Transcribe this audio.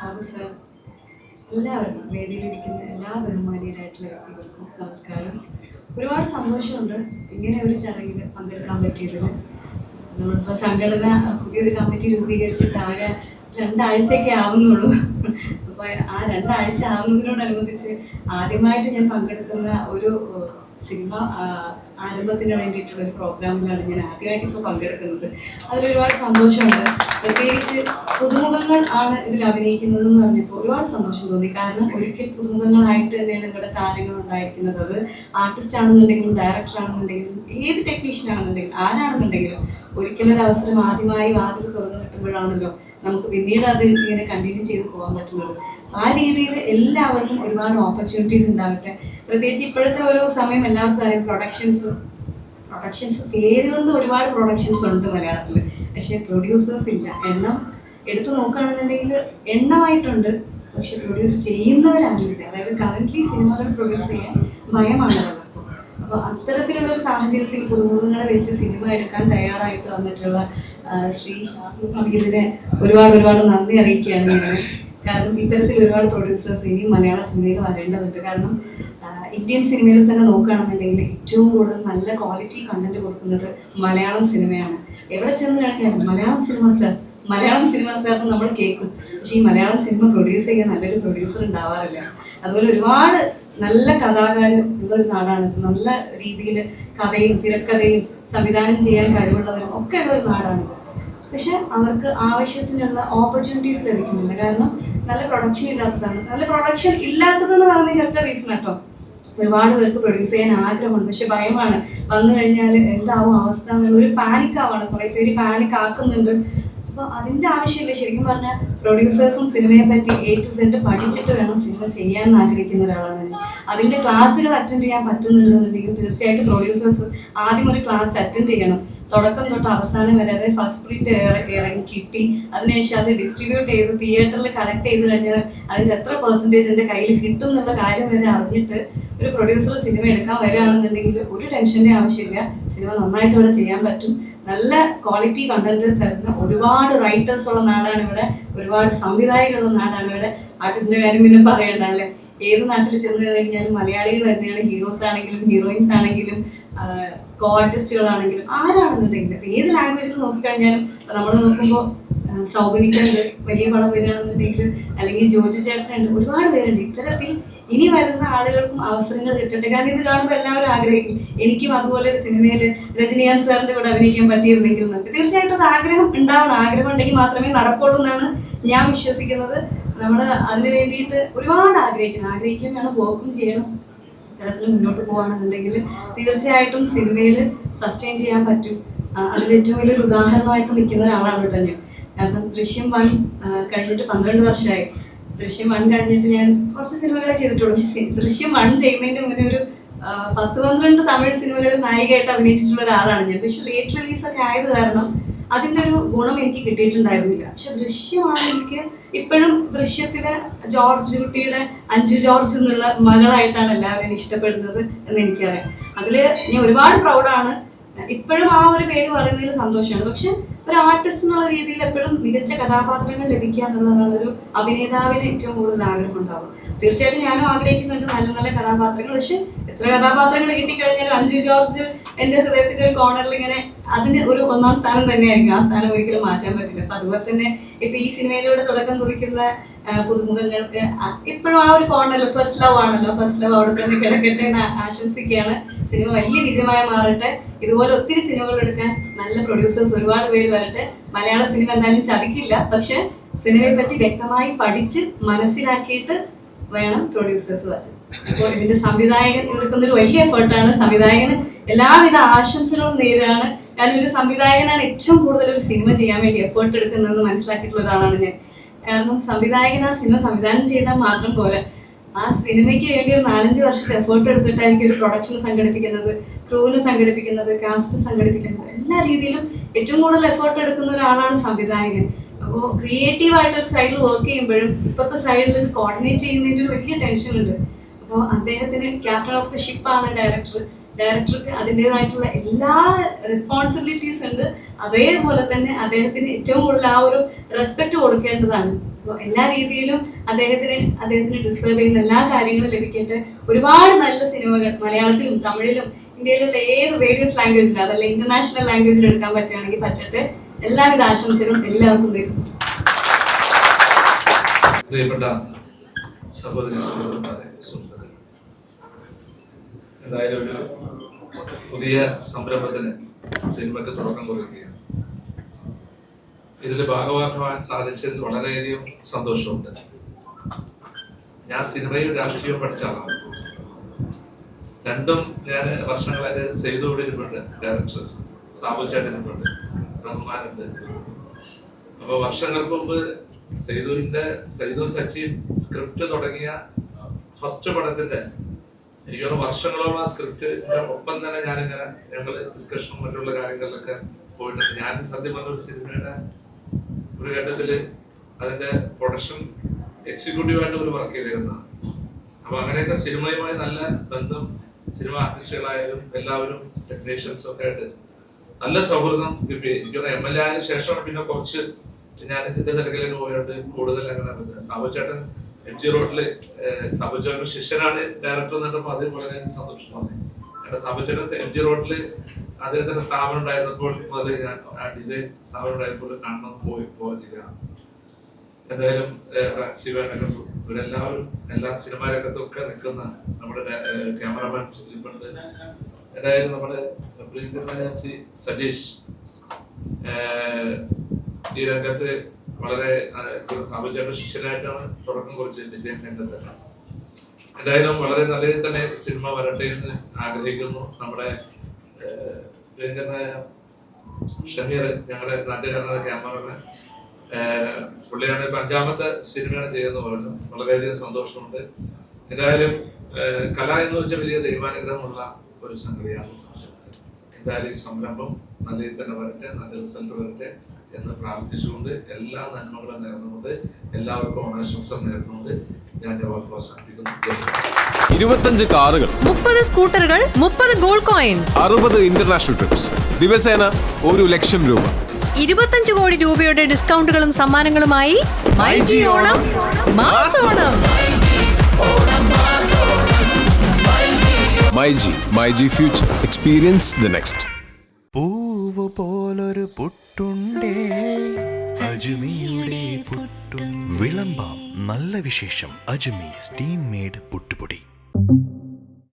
Sabu sir എല്ലാവർക്കും വേദിയിലിരിക്കുന്ന എല്ലാ ബഹുമാനീയരായിട്ടുള്ള വ്യക്തികൾക്കും നമസ്കാരം. ഒരുപാട് സന്തോഷമുണ്ട് ഇങ്ങനെ ഒരു ചടങ്ങിൽ പങ്കെടുക്കാൻ പറ്റിയതിന്. നമ്മളിപ്പോൾ സംഘടന പുതിയൊരു കമ്മിറ്റി രൂപീകരിച്ചിട്ട് ആകെ രണ്ടാഴ്ചയൊക്കെ ആവുന്നുള്ളൂ. അപ്പോൾ ആ രണ്ടാഴ്ച ആവുന്നതിനോടനുബന്ധിച്ച് ആദ്യമായിട്ട് ഞാൻ പങ്കെടുക്കുന്ന ഒരു സിനിമ ആരംഭത്തിന് വേണ്ടിയിട്ടുള്ള ഒരു പ്രോഗ്രാമിലാണ് ഞാൻ ആദ്യമായിട്ട് ഇപ്പോൾ പങ്കെടുക്കുന്നത്. അതിലൊരുപാട് സന്തോഷമുണ്ട്. പ്രത്യേകിച്ച് പുതുമുഖങ്ങൾ ആണ് ഇതിൽ അഭിനയിക്കുന്നത് എന്ന് പറഞ്ഞപ്പോൾ ഒരുപാട് സന്തോഷം തോന്നി. കാരണം ഒരിക്കൽ പുതുമുഖങ്ങളായിട്ട് തന്നെയാണ് ഇവിടെ താരങ്ങൾ ഉണ്ടായിരിക്കുന്നത് അത് ആർട്ടിസ്റ്റ് ആണെന്നുണ്ടെങ്കിലും ഡയറക്ടർ ആണെന്നുണ്ടെങ്കിലും ഏത് ടെക്നീഷ്യൻ ആണെന്നുണ്ടെങ്കിലും ആരാണെന്നുണ്ടെങ്കിലും ഒരിക്കലും ഒരു അവസരം ആദ്യമായി വാതിൽ തുറന്നു കിട്ടുമ്പോഴാണല്ലോ നമുക്ക് പിന്നീട് അത് ഇങ്ങനെ കണ്ടിന്യൂ ചെയ്ത് പോകാൻ പറ്റുന്നത്. ആ രീതിയിൽ എല്ലാവർക്കും ഒരുപാട് ഓപ്പർച്യൂണിറ്റീസ് ഉണ്ടാവട്ടെ. പ്രത്യേകിച്ച് ഇപ്പോഴത്തെ ഒരു സമയം എല്ലാവർക്കും അറിയാം പ്രൊഡക്ഷൻസ് പ്രൊഡക്ഷൻസ് പേരുകൊണ്ട് ഒരുപാട് പ്രൊഡക്ഷൻസ് ഉണ്ട് മലയാളത്തിൽ. പക്ഷേ പ്രൊഡ്യൂസേഴ്സ് ഇല്ല. എണ്ണം എടുത്തു നോക്കുകയാണെന്നുണ്ടെങ്കിൽ എണ്ണമായിട്ടുണ്ട്. പക്ഷെ പ്രൊഡ്യൂസ് ചെയ്യുന്നവരാരുമില്ല അതായത് കറന്റ്ലി സിനിമകൾ പ്രൊഡ്യൂസ് ചെയ്യാൻ ഭയമാണ് പലർക്കും അപ്പോൾ അത്തരത്തിലുള്ള ഒരു സാഹചര്യത്തിൽ പുതുമുഖങ്ങളെ വെച്ച് സിനിമ എടുക്കാൻ തയ്യാറായിട്ട് വന്നിട്ടുള്ള ശ്രീ ഷാഹു ഹമീദിനെ ഒരുപാട് ഒരുപാട് നന്ദി അറിയിക്കുകയാണ് ഞാൻ. കാരണം ഇത്തരത്തിൽ ഒരുപാട് പ്രൊഡ്യൂസേഴ്സ് ഇനിയും മലയാള സിനിമയിൽ വരേണ്ടതുണ്ട്. കാരണം ഇന്ത്യൻ സിനിമയിൽ തന്നെ നോക്കുകയാണെന്നുണ്ടെങ്കിൽ ഏറ്റവും കൂടുതൽ നല്ല ക്വാളിറ്റി കണ്ടന്റ് കൊടുക്കുന്നത് മലയാളം സിനിമയാണ്. എവിടെ ചെന്ന് കഴിഞ്ഞാലും Malayalam cinema sir Malayalam cinema സാറിന് നമ്മൾ കേൾക്കും. പക്ഷേ ഈ മലയാളം സിനിമ പ്രൊഡ്യൂസ് ചെയ്യാൻ നല്ലൊരു പ്രൊഡ്യൂസർ ഉണ്ടാവാറില്ല. അതുപോലെ ഒരുപാട് നല്ല കഥാകാരൻ ഉള്ള ഒരു നാടാണ് നല്ല രീതിയിൽ കഥയും തിരക്കഥയും സംവിധാനം ചെയ്യാൻ കഴിവുള്ളവരും ഒക്കെ ഉള്ള ഒരു നാടാണിത് പക്ഷെ അവർക്ക് ആവശ്യത്തിനുള്ള ഓപ്പർച്യൂണിറ്റീസ് ലഭിക്കുന്നില്ല. കാരണം നല്ല പ്രൊഡക്ഷൻ ഇല്ലാത്തതാണ്. നല്ല പ്രൊഡക്ഷൻ ഇല്ലാത്തതെന്ന് പറഞ്ഞ കറക്റ്റ് റീസൺ കേട്ടോ ഒരുപാട് പേർക്ക് പ്രൊഡ്യൂസ് ചെയ്യാൻ ആഗ്രഹമുണ്ട്. പക്ഷെ ഭയമാണ്. വന്നു കഴിഞ്ഞാൽ എന്താവും അവസ്ഥ എന്നുള്ള ഒരു പാനിക് ആവാണ്. കുറെ പേര് പാനിക് ആക്കുന്നുണ്ട്. അപ്പോൾ അതിന്റെ ആവശ്യമില്ല. ശരിക്കും പറഞ്ഞാൽ പ്രൊഡ്യൂസേഴ്സും സിനിമയെ പറ്റി എ ടു സെഡ് പഠിച്ചിട്ട് വേണം സിനിമ ചെയ്യാൻ ആഗ്രഹിക്കുന്ന ഒരാളാണ് അതിന്റെ ക്ലാസ്സുകൾ അറ്റൻഡ് ചെയ്യാൻ പറ്റുന്നുണ്ടെന്നുണ്ടെങ്കിൽ തീർച്ചയായിട്ടും പ്രൊഡ്യൂസേഴ്സ് ആദ്യം ഒരു ക്ലാസ് അറ്റൻഡ് ചെയ്യണം. തുടക്കം തൊട്ട് അവസാനം വരെ അതായത് ഫസ്റ്റ് പ്രിന്റ് ഇറങ്ങി കിട്ടി. അതിനുശേഷം അത് ഡിസ്ട്രിബ്യൂട്ട് ചെയ്ത് തിയേറ്ററിൽ കളക്ട് ചെയ്ത് കഴിഞ്ഞാൽ അതിന്റെ എത്ര പെർസെന്റേജ് എന്റെ കയ്യിൽ കിട്ടും എന്നുള്ള കാര്യം വരെ അറിഞ്ഞിട്ട് ഒരു പ്രൊഡ്യൂസർ സിനിമ എടുക്കാൻ വരികയാണെന്നുണ്ടെങ്കിൽ ഒരു ടെൻഷന്റെ ആവശ്യമില്ല. സിനിമ നന്നായിട്ട് ഇവിടെ ചെയ്യാൻ പറ്റും. നല്ല ക്വാളിറ്റി കണ്ടന്റ് തരുന്ന ഒരുപാട് റൈറ്റേഴ്സ് ഉള്ള നാടാണ് ഇവിടെ. ഒരുപാട് സംവിധായകരുള്ള നാടാണ് ഇവിടെ. ആർട്ടിസ്റ്റിന്റെ കാര്യം പിന്നെ പറയണ്ട അല്ലേ? ഏത് നാട്ടിൽ ചെന്ന് കഴിഞ്ഞാലും മലയാളികൾ തന്നെയാണ്. ഹീറോസ് ആണെങ്കിലും ഹീറോയിൻസ് ആണെങ്കിലും കോ ആർട്ടിസ്റ്റുകളാണെങ്കിലും ആരാണെന്നുണ്ടെങ്കിലും ഏത് ലാംഗ്വേജിൽ നോക്കിക്കഴിഞ്ഞാലും നമ്മൾ നോക്കുമ്പോൾ സൗകര്യക്കുണ്ട് വലിയ പടം വരികയാണെന്നുണ്ടെങ്കിൽ അല്ലെങ്കിൽ ജോജു ചേട്ടനുണ്ട് ഒരുപാട് പേരുണ്ട്. ഇത്തരത്തിൽ ഇനി വരുന്ന ആളുകൾക്കും അവസരങ്ങൾ കിട്ടട്ടെ. കാരണം ഇത് കാണുമ്പോൾ എല്ലാവരും ആഗ്രഹിക്കും. എനിക്കും അതുപോലെ ഒരു സിനിമയിൽ രജനീകാന്ത് സാറിന്റെ കൂടെ അഭിനയിക്കാൻ പറ്റിയിരുന്നെങ്കിൽ എന്നൊക്കെ തീർച്ചയായിട്ടും അത് ആഗ്രഹം ഉണ്ടാവണം. ആഗ്രഹം ഉണ്ടെങ്കിൽ മാത്രമേ നടക്കുള്ളൂ എന്നാണ് ഞാൻ വിശ്വസിക്കുന്നത് നമ്മൾ അതിന് വേണ്ടിയിട്ട് ഒരുപാട് ആഗ്രഹിക്കണം ആഗ്രഹിക്കാൻ വേണം വർക്കും ചെയ്യണം. തരത്തിൽ മുന്നോട്ട് പോകുകയാണെന്നുണ്ടെങ്കിൽ തീർച്ചയായിട്ടും സിനിമയിൽ സസ്റ്റെയിൻ ചെയ്യാൻ പറ്റും. അതിൽ ഏറ്റവും വലിയൊരു ഉദാഹരണമായിട്ട് നിൽക്കുന്ന ഒരാളാണ് കേട്ടോ ഞാൻ. കാരണം ദൃശ്യം വൺ കഴിഞ്ഞിട്ട് പന്ത്രണ്ട് വർഷമായി. ദൃശ്യം വൺ കഴിഞ്ഞിട്ട് ഞാൻ കുറച്ച് സിനിമകളെ ചെയ്തിട്ടുള്ളൂ. പക്ഷെ ദൃശ്യം വൺ ചെയ്യുന്നതിന്റെ മുന്നേ ഒരു പത്ത് പന്ത്രണ്ട് തമിഴ് സിനിമകളിൽ നായികയായിട്ട് അഭിനയിച്ചിട്ടുള്ള ഒരാളാണ് ഞാൻ. പക്ഷെ ലേറ്റ് റിലീസൊക്കെ ആയത് കാരണം അതിന്റെ ഒരു ഗുണം എനിക്ക് കിട്ടിയിട്ടുണ്ടായിരുന്നില്ല. പക്ഷെ ദൃശ്യമാണ് എനിക്ക് ഇപ്പോഴും ദൃശ്യത്തിലെ ജോർജ് കുട്ടിയുടെ അഞ്ജു ജോർജ് എന്നുള്ള മകളായിട്ടാണ് എല്ലാവരും ഇഷ്ടപ്പെടുന്നത് എന്ന് എനിക്കറിയാം. അതിൽ ഞാൻ ഒരുപാട് പ്രൗഡാണ് ഇപ്പോഴും ആ ഒരു പേര് പറയുന്നതിൽ സന്തോഷമാണ്. പക്ഷെ ഒരു ആർട്ടിസ്റ്റ് എന്നുള്ള രീതിയിൽ എപ്പോഴും മികച്ച കഥാപാത്രങ്ങൾ ലഭിക്കുക എന്നുള്ളതാണ് ഒരു അഭിനേതാവിന് ഏറ്റവും കൂടുതൽ ആഗ്രഹം ഉണ്ടാവും തീർച്ചയായിട്ടും ഞാനും ആഗ്രഹിക്കുന്നുണ്ട് നല്ല നല്ല കഥാപാത്രങ്ങൾ. പക്ഷെ എത്ര കഥാപാത്രങ്ങൾ കിട്ടിക്കഴിഞ്ഞാലും അഞ്ജു ജോർജ് എന്റെ ഹൃദയത്തിന്റെ ഒരു കോർണറിൽ ഇങ്ങനെ അതിന് ഒരു ഒന്നാം സ്ഥാനം തന്നെയായിരിക്കും. ആ സ്ഥാനം ഒരിക്കലും മാറ്റാൻ പറ്റില്ല. അപ്പൊ അതുപോലെ തന്നെ ഇപ്പൊ ഈ സിനിമയിലൂടെ തുടക്കം കുറിക്കുന്ന പുതുമുഖങ്ങൾക്ക് ഇപ്പോഴും ആ ഒരു കോർണറിൽ ഫസ്റ്റ് ലവ് ആണല്ലോ. ഫസ്റ്റ് ലവ് അവിടെ തന്നെ കിടക്കട്ടെ എന്ന് ആശംസിക്കുകയാണ്. സിനിമ വലിയ വിജയമായി മാറട്ടെ. ഇതുപോലെ ഒത്തിരി സിനിമകൾ എടുക്കാൻ നല്ല പ്രൊഡ്യൂസേഴ്സ് ഒരുപാട് പേര് വരട്ടെ. മലയാള സിനിമ എന്തായാലും ചതിക്കില്ല. പക്ഷെ സിനിമയെ പറ്റി വ്യക്തമായി പഠിച്ച് മനസ്സിലാക്കിയിട്ട് വേണം പ്രൊഡ്യൂസേഴ്സ് വരാൻ. അപ്പോൾ ഇതിന്റെ സംവിധായകൻ എടുക്കുന്ന ഒരു വലിയ എഫേർട്ടാണ് സംവിധായകന് എല്ലാവിധ ആശംസകളും നേരാണ് ഞാനൊരു സംവിധായകനാണ് ഏറ്റവും കൂടുതൽ ഒരു സിനിമ ചെയ്യാൻ വേണ്ടി എഫേർട്ട് എടുക്കുന്നതെന്ന് മനസ്സിലാക്കിയിട്ടുള്ള ഒരാളാണ് ഞാൻ. കാരണം സംവിധായകൻ ആ സിനിമ സംവിധാനം ചെയ്താൽ മാത്രം പോലെ ആ സിനിമയ്ക്ക് വേണ്ടി ഒരു നാലഞ്ച് വർഷത്തെ എഫേർട്ട് എടുത്തിട്ടായിരിക്കും ഒരു പ്രൊഡക്ഷൻ സംഘടിപ്പിക്കുന്നത് ക്രൂവിന് സംഘടിപ്പിക്കുന്നത് കാസ്റ്റ് സംഘടിപ്പിക്കുന്നത്. എല്ലാ രീതിയിലും ഏറ്റവും കൂടുതൽ എഫേർട്ട് എടുക്കുന്ന ഒരാളാണ് സംവിധായകൻ. അപ്പോൾ ക്രിയേറ്റീവ് ആയിട്ട് ഒരു സൈഡിൽ വർക്ക് ചെയ്യുമ്പോഴും ഇപ്പോഴത്തെ സൈഡിൽ കോർഡിനേറ്റ് ചെയ്യുന്നതിന്റെ ഒരു വലിയ ടെൻഷൻ ഉണ്ട്. അപ്പോൾ അദ്ദേഹത്തിന് ക്യാപ്റ്റൻ ഓഫ് ദ ഷിപ്പ് ആണ് ഡയറക്ടർ ഡയറക്ടർക്ക് അതിന്റെതായിട്ടുള്ള എല്ലാ റെസ്പോൺസിബിലിറ്റീസ് ഉണ്ട്. അതേപോലെ തന്നെ അദ്ദേഹത്തിന് ഏറ്റവും കൂടുതൽ ആ ഒരു റെസ്പെക്റ്റ് കൊടുക്കേണ്ടതാണ്. അപ്പോൾ എല്ലാ രീതിയിലും അദ്ദേഹത്തിന് അദ്ദേഹത്തിന് ഡിസേർവ് ചെയ്യുന്ന എല്ലാ കാര്യങ്ങളും ലഭിക്കട്ടെ. ഒരുപാട് നല്ല സിനിമകൾ മലയാളത്തിലും തമിഴിലും ഇന്ത്യയിലുള്ള ഏത് വേരിയസ് ലാംഗ്വേജിലും അതല്ല ഇന്റർനാഷണൽ ലാംഗ്വേജിൽ എടുക്കാൻ പറ്റുകയാണെങ്കിൽ പറ്റട്ടെ. എല്ലാവിധ ആശംസകളും എല്ലാവർക്കും തരും പ്രിയപ്പെട്ട സഹോദരി സഹോദരന്മാരെ എന്തായാലും ഒരു പുതിയ സംരംഭത്തിന് സിനിമയ്ക്ക് തുടക്കം കുറിക്കുകയാണ്. ഇതിൽ ഭാഗമാക്കുവാൻ സാധിച്ചതിൽ വളരെയധികം സന്തോഷമുണ്ട്. ഞാൻ സിനിമയും രാഷ്ട്രീയവും പഠിച്ച ആളാണ്. രണ്ടും ഞാൻ വർഷങ്ങളായിട്ട് ചെയ്തുകൊണ്ടിരിപ്പുണ്ട് ഡയറക്ടർ സാബു ചേട്ടനുണ്ട് റഹ്മാനുണ്ട്. അപ്പൊ വർഷങ്ങൾക്ക് മുമ്പ് സെയ്തുവിന്റെ സെയ്തു സച്ചിൻ സ്ക്രിപ്റ്റ് തുടങ്ങിയ ഫസ്റ്റ് പടത്തിന്റെ എനിക്ക് തോന്നുന്നു വർഷങ്ങളോളം ആ സ്ക്രിപ്റ്റ് ഒപ്പം തന്നെ ഞാനിങ്ങനെ ഞങ്ങൾ ഡിസ്കഷനും മറ്റുള്ള കാര്യങ്ങളിലൊക്കെ പോയിട്ടുണ്ട്. ഞാൻ സത്യം പറഞ്ഞ ഒരു സിനിമയുടെ ഒരു ഘട്ടത്തിൽ അതിന്റെ പ്രൊഡക്ഷൻ എക്സിക്യൂട്ടീവായിട്ട് ഒരു വർക്ക് ചെയ്തിരുന്ന അപ്പൊ അങ്ങനെയൊക്കെ സിനിമയുമായി നല്ല ബന്ധം സിനിമ ആർട്ടിസ്റ്റുകളായാലും എല്ലാവരും ടെക്നീഷ്യൻസും ഒക്കെ ആയിട്ട് നല്ല സൗഹൃദം കിട്ടി. എനിക്കൊന്ന് എം എൽ എ ആയതിനു ശേഷമാണ് പിന്നെ കുറച്ച് ഞാൻ ഇതിന്റെ തിരക്കിലേക്ക് പോയിട്ട് കൂടുതൽ അങ്ങനെ സാബു ചേട്ടൻ എം ജി റോഡിൽ സബുജോന്റെ ശിഷ്യനാണ് ഡയറക്ടർ എന്നപ്പോൾ അതിൽ വളരെ സന്തോഷം തോന്നി. കാരണം സബുജോന്റെ എം ജി റോഡിൽ അദ്ദേഹത്തിന്റെ സ്ഥാപനം ഉണ്ടായിരുന്നപ്പോൾ മുതൽ ഞാൻ ആ ഡിസൈൻ സ്ഥാപനം ഉണ്ടായപ്പോൾ കാണണം പോയി പോവുക എന്തായാലും ശിവനൊക്കെ ഇവരെല്ലാവരും എല്ലാ സിനിമാ രംഗത്തും ഒക്കെ നിൽക്കുന്ന നമ്മുടെ ക്യാമറമാൻ സുദീപുണ്ട് എന്തായാലും നമ്മുടെ സജീഷ് ഈ രംഗത്ത് വളരെ സാമൂഹ്യ ശിഷ്യനായിട്ടാണ് തുടക്കം കുറിച്ച് ഡിസൈൻ രംഗത്ത് എന്തായാലും വളരെ നല്ല രീതിയിൽ തന്നെ സിനിമ വരട്ടെ എന്ന് ആഗ്രഹിക്കുന്നു. നമ്മുടെ ഷമീർ ഞങ്ങളുടെ നാട്ടുകാരനായ ക്യാമറമാൻ. പുള്ളിയാണ് ഇപ്പൊ അഞ്ചാമത്തെ സിനിമയാണ് ചെയ്യുന്നത് പറഞ്ഞു വളരെയധികം സന്തോഷമുണ്ട്. എന്തായാലും കല എന്ന് വെച്ചാൽ വലിയ ദൈവാനുഗ്രഹമുള്ള ഒരു സംഗതിയാണ് എന്തായാലും ഈ സംരംഭം നല്ല രീതിയിൽ തന്നെ വരട്ടെ നല്ല റിസൾട്ട് വരട്ടെ. എന്ന് പ്രാർത്ഥിച്ചുകൊണ്ട് എല്ലാ നന്മകളും നേർന്നുകൊണ്ട് എല്ലാവർക്കും ആശംസ നേർന്നുകൊണ്ട് ഞാൻ എന്റെ വാക്ക് അവസാനിപ്പിക്കുന്നു. ഇരുപത്തഞ്ച് കാറുകൾ മുപ്പത് സ്കൂട്ടറുകൾ മുപ്പത് ഗോൾഡ് കോയിൻസ് അറുപത് ഇന്റർനാഷണൽ ട്രിപ്സ് ദിവസേന ഒരു ലക്ഷം രൂപ. ഇരുപത്തഞ്ച് കോടി രൂപയുടെ ഡിസ്കൗണ്ടുകളും സമ്മാനങ്ങളുമായി Onam. My G my G future. Experience the next നല്ല വിശേഷം. അജുമി സ്റ്റീം മെയ്ഡ് പുട്ടുപൊടി.